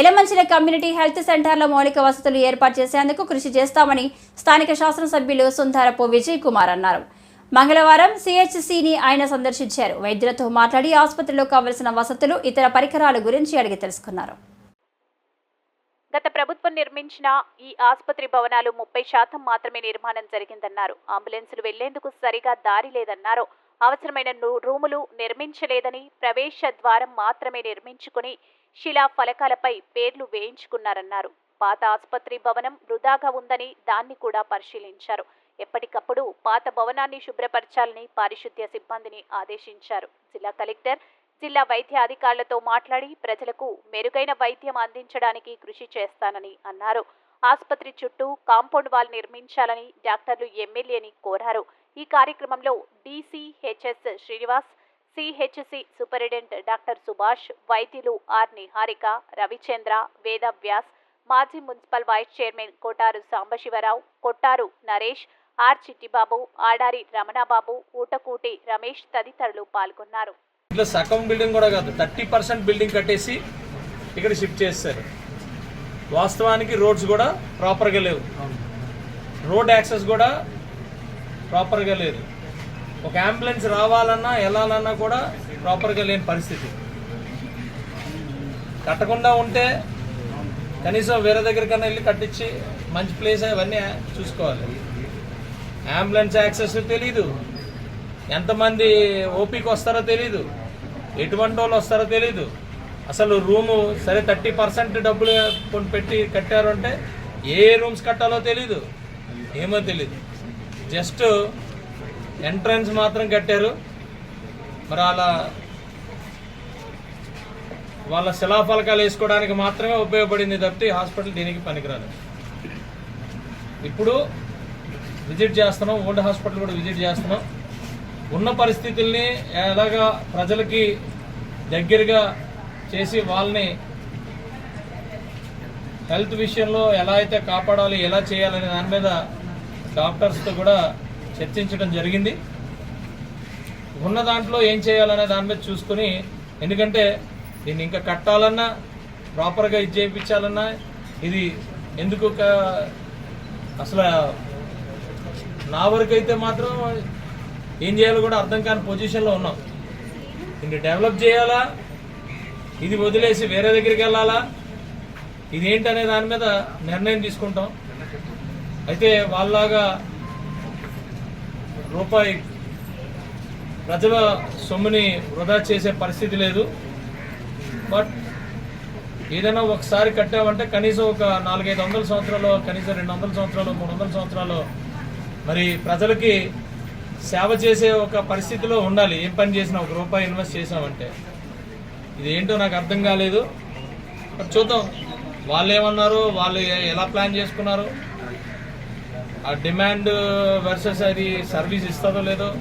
ఎలమంచిన community health సెంటర్లో మౌలిక వసతులు ఏర్పాటు చేసేందుకు కృషి చేస్తామని స్థానిక శాసనసభ్యులు సుందరపు విజయ్ కుమార్ అన్నారు. మంగళవారం సిహెచ్సిని ఆయన సందర్శించారు. వైద్యులతో మాట్లాడి ఆసుపత్రిలో కావలసిన వసతులు ఇతర పరికరాల గురించి అడిగి తెలుసుకున్నారు. గత ప్రభుత్వం నిర్మించిన ఈ ఆసుపత్రి భవనాలు ముప్పై శాతం మాత్రమే నిర్మాణం జరిగిందన్నారు. అంబులెన్సులు వెళ్ళేందుకు సరిగా దారి లేదన్నారు అవసరమైన రూములు నిర్మించలేదని ప్రవేశ ద్వారం మాత్రమే నిర్మించుకుని శిలా ఫలకాలపై పేర్లు వేయించుకున్నారన్నారు. పాత ఆసుపత్రి భవనం వృధాగా ఉందని దాన్ని కూడా పరిశీలించారు. ఎప్పటికప్పుడు పాత భవనాన్ని శుభ్రపరచాలని పారిశుద్ధ్య సిబ్బందిని ఆదేశించారు. జిల్లా కలెక్టర్ జిల్లా వైద్య అధికారులతో మాట్లాడి ప్రజలకు మెరుగైన వైద్యం అందించడానికి కృషి చేస్తానని అన్నారు. ఆసుపత్రి చుట్టూ కాంపౌండ్ వాల్ నిర్మించాలని డాక్టర్లు ఎమ్మెల్యేని కోరారు. ఈ కార్యక్రమంలో DCHS Srinivas CHC superintendent doctor Subhash వైద్యులు ఆర్ నిహారిక రవిచంద్ర వేద వ్యాస్ మాజీ municipal vice chairman Kotaru Sambasivarao Kottaru Naresh R Chittibabu Adari Ramanababu Ootakuti Ramesh తదితరులు పాల్గొన్నారు. ఇంట్లో సగం బిల్డింగ్ కూడా కాదు థర్టీ పర్సెంట్ బిల్డింగ్ కట్టేసి ఇక్కడ షిఫ్ట్ చేస్తారు. వాస్తవానికి రోడ్స్ కూడా ప్రాపర్గా లేవు. రోడ్ యాక్సెస్ కూడా ప్రాపర్గా లేదు. ఒక అంబులెన్స్ రావాలన్నా వెళ్ళాలన్నా కూడా ప్రాపర్గా లేని పరిస్థితి. కట్టకుండా ఉంటే కనీసం వేరే దగ్గరికన్నా వెళ్ళి కట్టించి మంచి ప్లేస్ అవన్నీ చూసుకోవాలి. అంబులెన్స్ యాక్సెస్ తెలీదు. ఎంతమంది ఓపీకి వస్తారో తెలీదు. ఎటువంటి వాళ్ళు వస్తారో తెలీదు. అసలు రూము సరే థర్టీ పర్సెంట్ డబ్బులు పెట్టి కట్టారు అంటే ఏ రూమ్స్ కట్టాలో తెలీదు. ఏమో తెలీదు. జస్ట్ ఎంట్రన్స్ మాత్రం కట్టారు. మరి అలా వాళ్ళ శిలాఫలకాలు వేసుకోవడానికి మాత్రమే ఉపయోగపడింది తప్పితే ఈ హాస్పిటల్ దీనికి పనికిరాదు. ఇప్పుడు విజిట్ చేస్తున్నాం ఓల్డ్ హాస్పిటల్ కూడా విజిట్ చేస్తున్నాం. ఉన్న పరిస్థితుల్ని ఎలాగా ప్రజలకి దగ్గరగా చేసి వాళ్ళని హెల్త్ విషయంలో ఎలా అయితే కాపాడాలి ఎలా చేయాలనే దాని మీద డాక్టర్స్తో కూడా చర్చించడం జరిగింది. ఉన్న దాంట్లో ఏం చేయాలనే దాని మీద చూసుకుని ఎందుకంటే దీన్ని ఇంకా కట్టాలన్నా ప్రాపర్గా ఇది చేయించాలన్నా ఇది ఎందుకు అసలు నా వరకు అయితే మాత్రం ఏం చేయాలో కూడా అర్థం కాని పొజిషన్లో ఉన్నాం. దీన్ని డెవలప్ చేయాలా? ఇది వదిలేసి వేరే దగ్గరికి వెళ్ళాలా? ఇదేంటనే దాని మీద నిర్ణయం తీసుకుంటాం. అయితే వాళ్ళలాగా రూపాయి ప్రజల సొమ్ముని వృధా చేసే పరిస్థితి లేదు. బట్ ఏదైనా ఒకసారి కట్టామంటే కనీసం ఒక నాలుగైదు వందల సంవత్సరాలు కనీసం రెండు వందల సంవత్సరాలు మూడు వందల సంవత్సరాలు మరి ప్రజలకి సేవ చేసే ఒక పరిస్థితిలో ఉండాలి. ఏం పని చేసినా ఒక రూపాయి ఇన్వెస్ట్ చేసామంటే. ఇది ఏంటో నాకు అర్థం కాలేదు. చూద్దాం. వాళ్ళు ఏమన్నారు వాళ్ళు ఎలా ప్లాన్ చేసుకున్నారు. ఆ డిమాండ్ వర్సెస్ అది సర్వీస్ ఇస్తుందో లేదో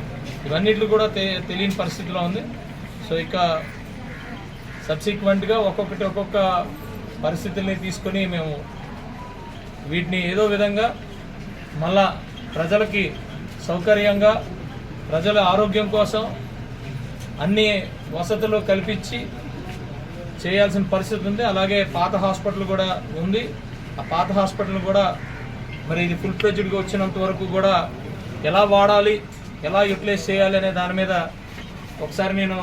ఇవన్నిట్లు కూడా తె- తెలియని పరిస్థితిలో ఉంది. సో ఇక సబ్సిక్వెంట్గా ఒక్కొక్కటి ఒక్కొక్క పరిస్థితుల్ని తీసుకొని మేము వీటిని ఏదో విధంగా మళ్ళా ప్రజలకి సౌకర్యంగా ప్రజల ఆరోగ్యం కోసం అన్ని వసతులు కల్పించి చేయాల్సిన పరిస్థితి ఉంది. అలాగే పాత హాస్పిటల్ కూడా ఉంది. ఆ పాత హాస్పిటల్ కూడా మరి ఇది ఫుల్ ఫ్లెజ్డ్గా వచ్చినంత వరకు కూడా ఎలా వాడాలి ఎలా యూటిలైజ్ చేయాలి అనే దాని మీద ఒకసారి నేను